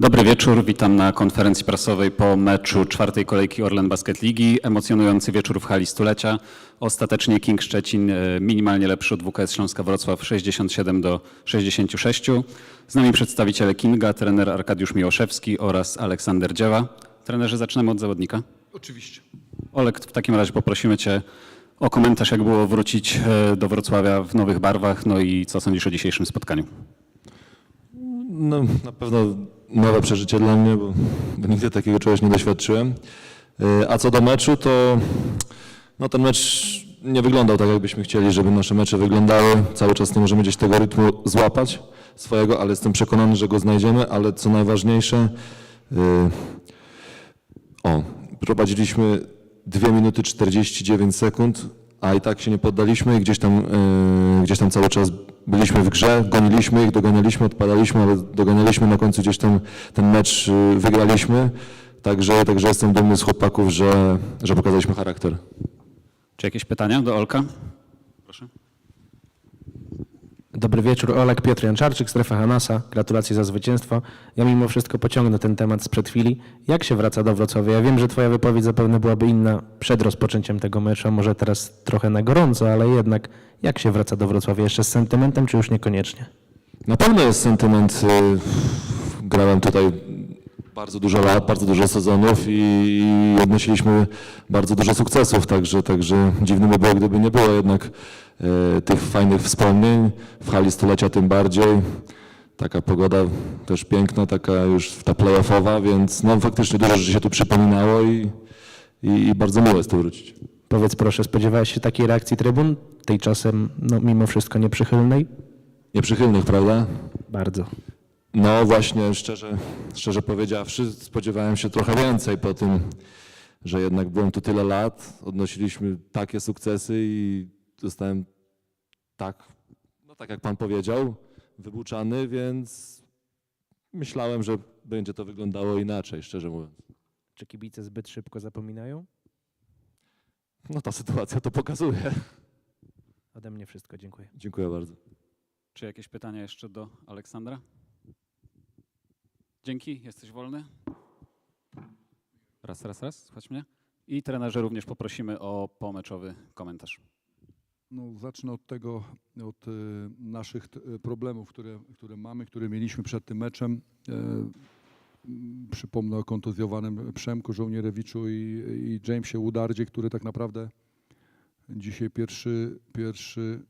Dobry wieczór, witam na konferencji prasowej po meczu czwartej kolejki Orlen Basket Ligi. Emocjonujący wieczór w hali stulecia. Ostatecznie King Szczecin e, minimalnie lepszy od WKS Śląska Wrocław 67 do 66. Z nami przedstawiciele Kinga, trener Arkadiusz Miłoszewski oraz Aleksander Dziewa. Trenerze, zaczynamy od zawodnika. Oczywiście. Olek, w takim razie poprosimy Cię o komentarz, jak było wrócić e, do Wrocławia w nowych barwach, no i co sądzisz o dzisiejszym spotkaniu. No, na pewno nowe przeżycie dla mnie, bo, bo nigdy takiego czegoś nie doświadczyłem. Yy, A co do meczu, to no, ten mecz nie wyglądał tak, jakbyśmy chcieli, żeby nasze mecze wyglądały. Cały czas nie możemy gdzieś tego rytmu złapać swojego, ale jestem przekonany, że go znajdziemy. Ale co najważniejsze, yy, o, prowadziliśmy 2 minuty 49 sekund, a i tak się nie poddaliśmy i gdzieś tam, yy, gdzieś tam cały czas byliśmy w grze, goniliśmy ich, doganialiśmy, odpadaliśmy, ale doganialiśmy na końcu gdzieś tam ten mecz yy, wygraliśmy. Także, także jestem dumny z chłopaków, że, że pokazaliśmy charakter. Czy jakieś pytania do Olka? Proszę. Dobry wieczór, Olek Piotr Janczarczyk, Strefa Hanasa. Gratulacje za zwycięstwo. Ja mimo wszystko pociągnę ten temat sprzed chwili. Jak się wraca do Wrocławia? Ja wiem, że twoja wypowiedź zapewne byłaby inna przed rozpoczęciem tego meczu, może teraz trochę na gorąco, ale jednak jak się wraca do Wrocławia? Jeszcze z sentymentem, czy już niekoniecznie? Na pewno jest sentyment. y, Grałem tutaj bardzo dużo lat, bardzo dużo sezonów i, odnosiliśmy bardzo dużo sukcesów, także, także dziwne by było, gdyby nie było jednak e, tych fajnych wspomnień. W hali stulecia tym bardziej. Taka pogoda też piękna, taka już ta playoffowa, więc no faktycznie dużo rzeczy się tu przypominało i, i, i bardzo miło jest tu wrócić. Powiedz proszę, spodziewałeś się takiej reakcji trybun? Tej czasem, no mimo wszystko nieprzychylnej? Nieprzychylnych, prawda? Bardzo. No właśnie, szczerze, szczerze powiedziawszy, spodziewałem się trochę więcej po tym, że jednak byłem tu tyle lat, odnosiliśmy takie sukcesy i zostałem tak, no tak jak pan powiedział, wybuczany, więc myślałem, że będzie to wyglądało inaczej, szczerze mówiąc. Czy kibice zbyt szybko zapominają? No ta sytuacja to pokazuje. Ode mnie wszystko, dziękuję. Dziękuję bardzo. Czy jakieś pytania jeszcze do Aleksandra? Dzięki, jesteś wolny. Raz, raz, raz, słuchać mnie. I trenerze również poprosimy o pomeczowy komentarz. No, zacznę od tego, od y, naszych y, problemów, które, które mamy, które mieliśmy przed tym meczem. E, przypomnę o kontuzjowanym Przemku Żołnierewiczu i, i Jamesie Woodardzie, który tak naprawdę dzisiaj pierwszy, pierwszy,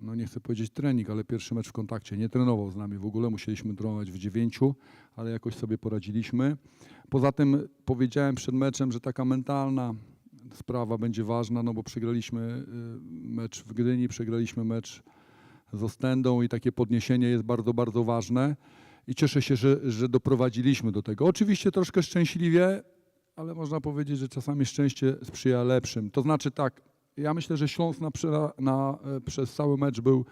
no nie chcę powiedzieć trening, ale pierwszy mecz w kontakcie. Nie trenował z nami w ogóle, musieliśmy trenować w dziewięciu, ale jakoś sobie poradziliśmy. Poza tym powiedziałem przed meczem, że taka mentalna sprawa będzie ważna, no bo przegraliśmy y, mecz w Gdyni, przegraliśmy mecz z Ostendą i takie podniesienie jest bardzo, bardzo ważne. I cieszę się, że, że doprowadziliśmy do tego. Oczywiście troszkę szczęśliwie, ale można powiedzieć, że czasami szczęście sprzyja lepszym. To znaczy tak, ja myślę, że Śląsk na, na, e, przez cały mecz był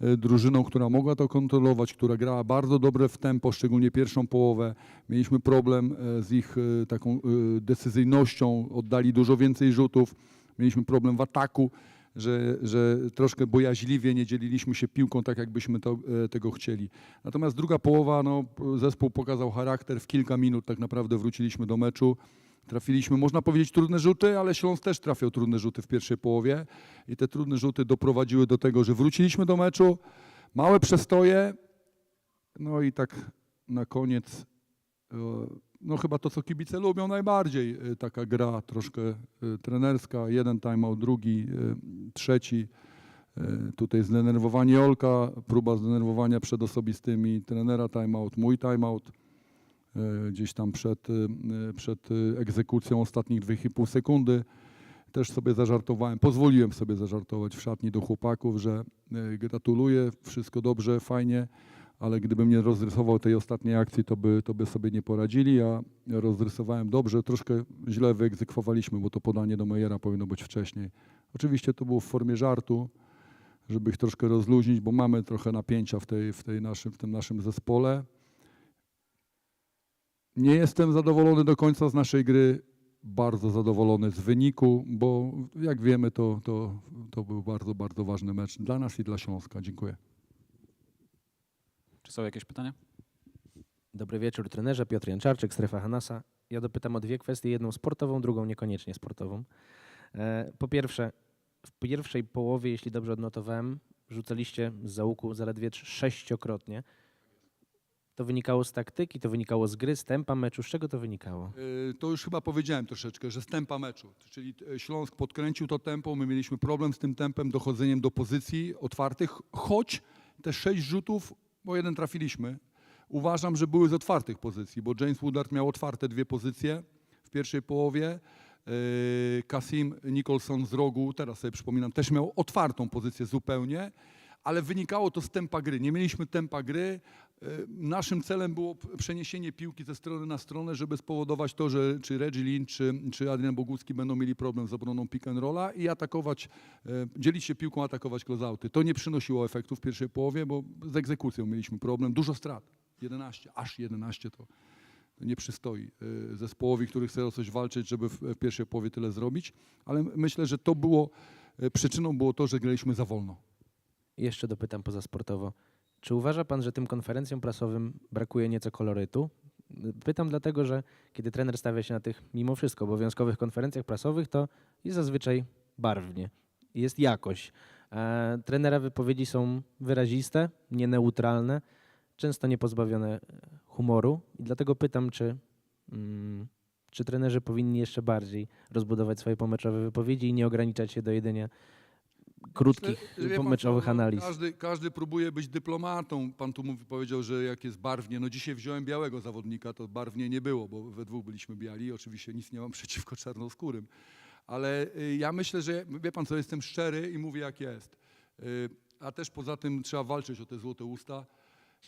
e, drużyną, która mogła to kontrolować, która grała bardzo dobre w tempo, szczególnie pierwszą połowę. Mieliśmy problem e, z ich taką decyzyjnością, oddali dużo więcej rzutów. Mieliśmy problem w ataku, że, że troszkę bojaźliwie nie dzieliliśmy się piłką tak, jakbyśmy to, tego chcieli. Natomiast druga połowa, no, zespół pokazał charakter. W kilka minut tak naprawdę wróciliśmy do meczu. Trafiliśmy, można powiedzieć, trudne rzuty, ale Śląsk też trafiał trudne rzuty w pierwszej połowie. I te trudne rzuty doprowadziły do tego, że wróciliśmy do meczu. Małe przestoje, no i tak na koniec, e, no chyba to, co kibice lubią najbardziej, e, taka gra troszkę e, trenerska, jeden timeout, drugi, trzeci. Tutaj zdenerwowanie Olka, próba zdenerwowania przed osobistymi. Trenera timeout, mój timeout gdzieś tam przed, e, przed e, egzekucją ostatnich 2,5 sekundy. Też sobie zażartowałem, pozwoliłem sobie zażartować w szatni do chłopaków, że e, gratuluję, wszystko dobrze, fajnie, ale gdybym nie rozrysował tej ostatniej akcji, to by, to by sobie nie poradzili. Ja rozrysowałem dobrze, troszkę źle wyegzekwowaliśmy, bo to podanie do Mejera powinno być wcześniej. Oczywiście to było w formie żartu, żeby ich troszkę rozluźnić, bo mamy trochę napięcia w, tej, w, tej naszym, w tym naszym zespole. Nie jestem zadowolony do końca z naszej gry, bardzo zadowolony z wyniku, bo jak wiemy, to, to, to był bardzo, bardzo ważny mecz dla nas i dla Śląska. Dziękuję. Czy są jakieś pytania? Dobry wieczór trenerze, Piotr Janczarczyk, Strefa Hanasa. Ja dopytam o dwie kwestie, jedną sportową, drugą niekoniecznie sportową. E, Po pierwsze, w pierwszej połowie, jeśli dobrze odnotowałem, rzucaliście z załuku zaledwie sześciokrotnie. To wynikało z taktyki, to wynikało z gry, z tempa meczu. Z czego to wynikało? Y, To już chyba powiedziałem troszeczkę, że z tempa meczu, czyli e, Śląsk podkręcił to tempo, my mieliśmy problem z tym tempem, dochodzeniem do pozycji otwartych, choć te sześć rzutów, bo jeden trafiliśmy, uważam, że były z otwartych pozycji, bo James Woodard miał otwarte dwie pozycje w pierwszej połowie, y, Kasim Nicholson z rogu, teraz sobie przypominam, też miał otwartą pozycję zupełnie, ale wynikało to z tempa gry. Nie mieliśmy tempa gry. E, Naszym celem było przeniesienie piłki ze strony na stronę, żeby spowodować to, że czy Reggie Lin, czy, czy Adrian Bogucki będą mieli problem z obroną pick and rolla i atakować, e, dzielić się piłką, atakować closeouty. To nie przynosiło efektów w pierwszej połowie, bo z egzekucją mieliśmy problem. Dużo strat. 11, aż 11 to, nie przystoi e, zespołowi, który chce o coś walczyć, żeby w, pierwszej połowie tyle zrobić. Ale myślę, że to było, przyczyną było to, że graliśmy za wolno. Jeszcze dopytam pozasportowo. Czy uważa pan, że tym konferencjom prasowym brakuje nieco kolorytu? Pytam dlatego, że kiedy trener stawia się na tych mimo wszystko obowiązkowych konferencjach prasowych, to jest zazwyczaj barwnie, jest jakość. E, trenera wypowiedzi są wyraziste, nieneutralne, często niepozbawione e, humoru i dlatego pytam, czy, mm, czy trenerzy powinni jeszcze bardziej rozbudować swoje pomeczowe wypowiedzi i nie ograniczać się do jedynie krótkich pan co, pomeczowych no, analiz. Każdy, każdy próbuje być dyplomatą. Pan tu mówi, powiedział, że jak jest barwnie. No dzisiaj wziąłem białego zawodnika, to barwnie nie było, bo we dwóch byliśmy biali. Oczywiście nic nie mam przeciwko czarnoskórym. Ale y, ja myślę, że wie pan co, jestem szczery i mówię jak jest. Y, A też poza tym trzeba walczyć o te złote usta.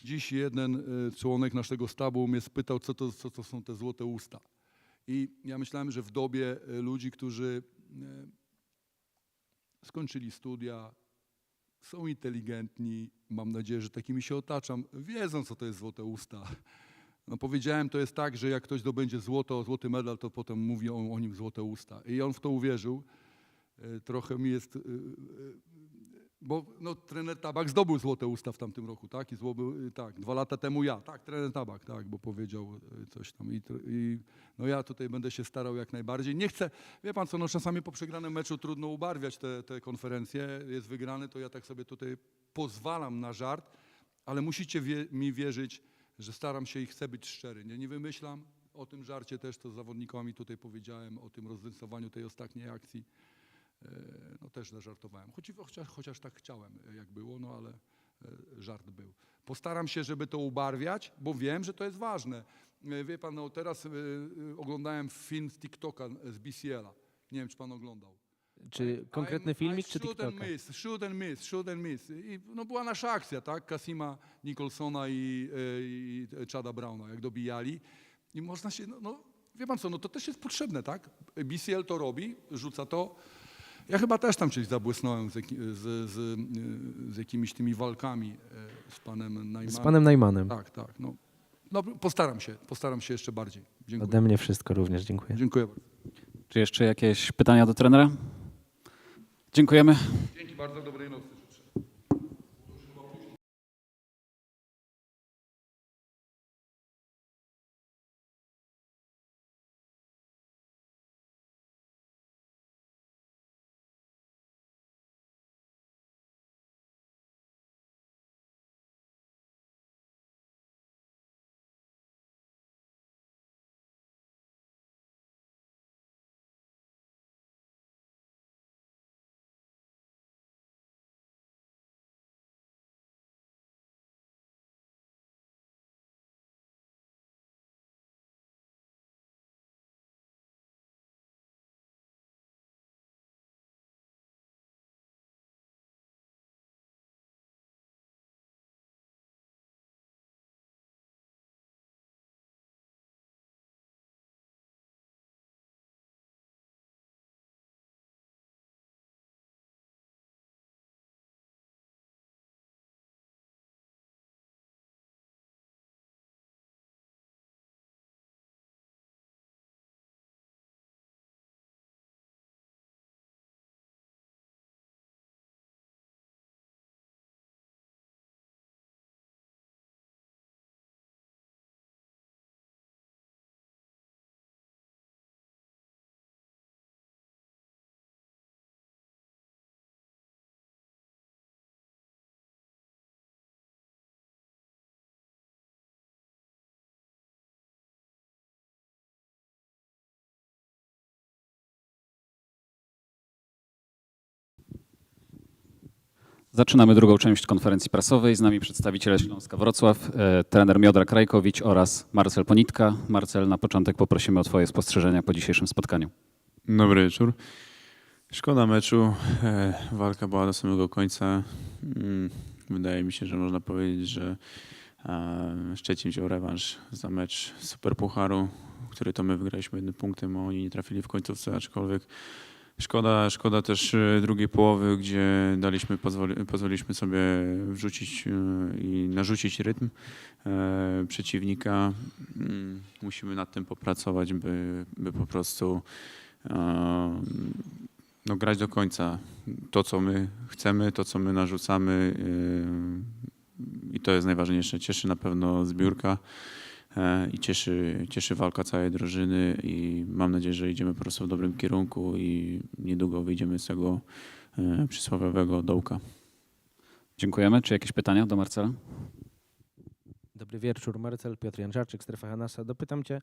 Dziś jeden y, członek naszego sztabu mnie spytał, co to, co to są te złote usta. I ja myślałem, że w dobie ludzi, którzy skończyli studia, są inteligentni, mam nadzieję, że takimi się otaczam, wiedzą, co to jest złote usta. No powiedziałem, to jest tak, że jak ktoś zdobędzie złoto, złoty medal, to potem mówi o, nim złote usta. I on w to uwierzył. E, Trochę mi jest, e, e, bo no, trener Tabak zdobył złote usta w tamtym roku, tak? I złobył, tak, dwa lata temu ja, tak, trener Tabak, tak, bo powiedział e, coś tam. I, i no ja tutaj będę się starał jak najbardziej. Nie chcę, wie pan co, no czasami po przegranym meczu trudno ubarwiać te, te konferencje. Jest wygrany, to ja tak sobie tutaj pozwalam na żart, ale musicie wie, mi wierzyć, że staram się i chcę być szczery. Nie, nie wymyślam o tym żarcie też, co z zawodnikami tutaj powiedziałem, o tym rozdysowaniu tej ostatniej akcji. E, No też zażartowałem, chociaż, chociaż tak chciałem, e, jak było, no ale e, żart był. Postaram się, żeby to ubarwiać, bo wiem, że to jest ważne. Wie pan, no teraz oglądałem film z TikToka, z BCL-a. Nie wiem, czy pan oglądał. Czy konkretny I'm- filmik, I czy shoot TikToka? and miss, shoot and miss, shoot and miss. I no była nasza akcja, tak? Kasima Nicholsona i, i Chada Browna, jak dobijali. I można się, no, no wie pan co, no to też jest potrzebne, tak? BCL to robi, rzuca to. Ja chyba też tam gdzieś zabłysnąłem z, jaki- z, z, e, z jakimiś tymi walkami e, z panem Najmanem. Z panem Najmanem. Tak, tak. No. no postaram się, postaram się jeszcze bardziej. Dziękuję. Ode mnie wszystko również, dziękuję. Dziękuję bardzo. Czy jeszcze jakieś pytania do trenera? Dziękujemy. Dzięki bardzo, dobrej nocy. Zaczynamy drugą część konferencji prasowej. Z nami przedstawiciele Śląska Wrocław, e, trener Miodra Krajkowicz oraz Marcel Ponitka. Marcel, na początek poprosimy o Twoje spostrzeżenia po dzisiejszym spotkaniu. Dobry wieczór. Szkoda meczu. E, Walka była do samego końca. Mm, Wydaje mi się, że można powiedzieć, że e, Szczecin wziął rewanż za mecz Superpucharu, który to my wygraliśmy jednym punktem, a oni nie trafili w końcówce, aczkolwiek szkoda, szkoda też e, drugiej połowy, gdzie daliśmy, pozwoli, pozwoliliśmy sobie wrzucić e, i narzucić rytm e, przeciwnika. Mm, Musimy nad tym popracować, by, by po prostu no, grać do końca to, co my chcemy, to, co my narzucamy i to jest najważniejsze. Cieszy na pewno zbiórka i cieszy, cieszy walka całej drużyny i mam nadzieję, że idziemy po prostu w dobrym kierunku i niedługo wyjdziemy z tego e, przysłowiowego dołka. Dziękujemy. Czy jakieś pytania do Marcela? Dobry wieczór, Marcel Piotr Janczarczyk, Strefa Hanasa. Dopytam Cię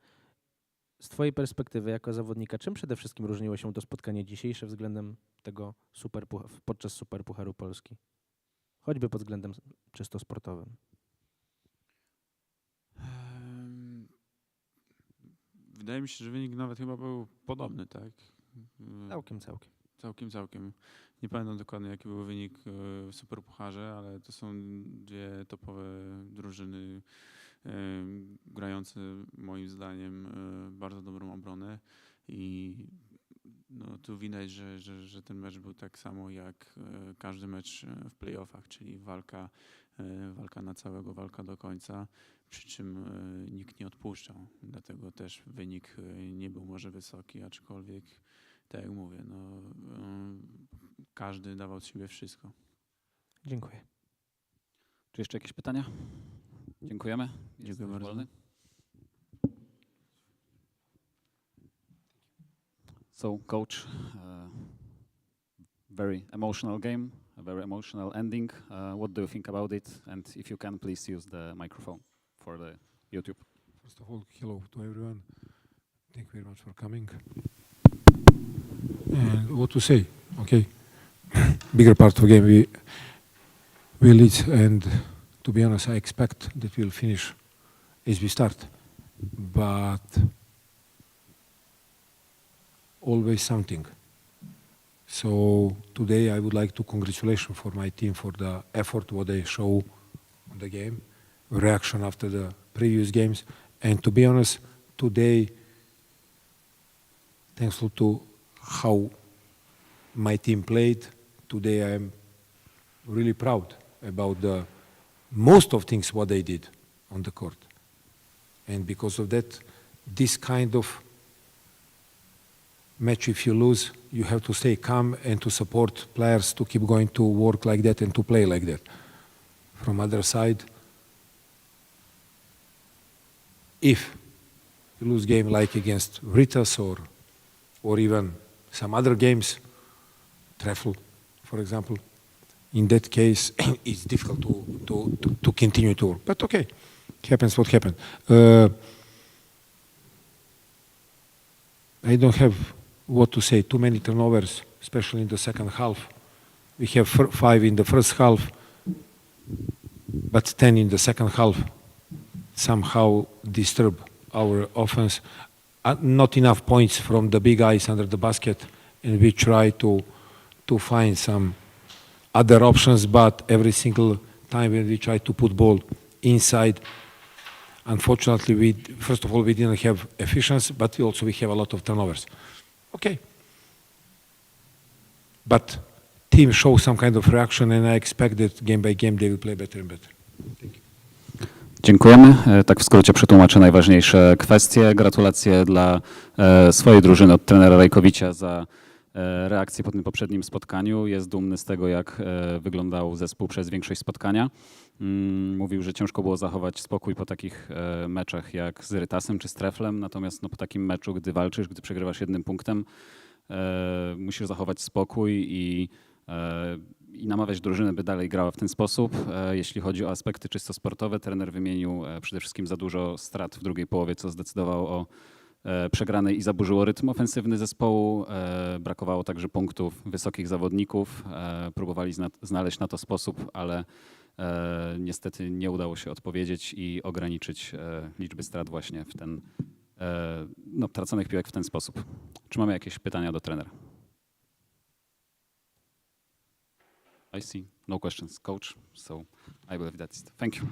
z Twojej perspektywy jako zawodnika, czym przede wszystkim różniło się to spotkanie dzisiejsze względem tego super, podczas Superpucharu Polski? Choćby pod względem czysto sportowym. Wydaje mi się, że wynik nawet chyba był podobny, tak? Całkiem, całkiem. Całkiem, całkiem. Nie pamiętam dokładnie, jaki był wynik e, w Superpucharze, ale to są dwie topowe drużyny e, grające moim zdaniem e, bardzo dobrą obronę i no, tu widać, że, że, że ten mecz był tak samo jak każdy mecz w playoffach, czyli walka, walka na całego, walka do końca, przy czym e, nikt nie odpuszczał. Dlatego też wynik e, nie był może wysoki, aczkolwiek tak jak mówię, no, ym, każdy dawał od siebie wszystko. Dziękuję. Czy jeszcze jakieś pytania? Dziękujemy. Dziękuję bardzo. wolny. So, coach, uh, very emotional game, a very emotional ending. Uh, what do you think about it? And if you can, please use the microphone for the YouTube. First of all, hello to everyone. Thank you very much for coming. And what to say? Okay, bigger part of the game we we lead, and to be honest, I expect that we'll finish as we start, but always something. So today I would like to congratulate for my team for the effort what they show on the game, reaction after the previous games, and to be honest, today, thanks to how my team played, today I am really proud about the most of things what they did on the court. And because of that, this kind of match, if you lose, you have to stay calm and to support players to keep going to work like that and to play like that. From other side, if you lose game like against Ritas or or even some other games, Treffel, for example, in that case it's difficult to, to, to, to continue to work. But okay, happens what happened. Uh, I don't have what to say. Too many turnovers, especially in the second half. We have five in the first half, but ten in the second half. Somehow disturb our offense. Uh, not enough points from the big guys under the basket, and we try to to find some other options. But every single time when we try to put ball inside, unfortunately, we first of all we didn't have efficiency, but we also we have a lot of turnovers. Okay, but team show some kind of reaction, and I expect that game by game they will play better and better. Dziękujemy. E, Tak w skrócie przetłumaczę najważniejsze kwestie. Gratulacje dla e, swojej drużyny od trenera Rajkowicza za e, reakcję po tym poprzednim spotkaniu. Jest dumny z tego, jak wyglądał zespół przez większość spotkania. Mm, Mówił, że ciężko było zachować spokój po takich meczach jak z Rytasem czy z Treflem, natomiast no, po takim meczu, gdy walczysz, gdy przegrywasz jednym punktem, musisz zachować spokój i, i namawiać drużynę, by dalej grała w ten sposób. E, jeśli chodzi o aspekty czysto sportowe, trener wymienił e, przede wszystkim za dużo strat w drugiej połowie, co zdecydowało o e, przegranej i zaburzyło rytm ofensywny zespołu. Brakowało także punktów wysokich zawodników. Próbowali zna- znaleźć na to sposób, ale niestety nie udało się odpowiedzieć i ograniczyć liczby strat właśnie w ten, no, traconych piłek w ten sposób. Czy mamy jakieś pytania do trenera? I see no questions, coach. So I believe that's it. Thank you.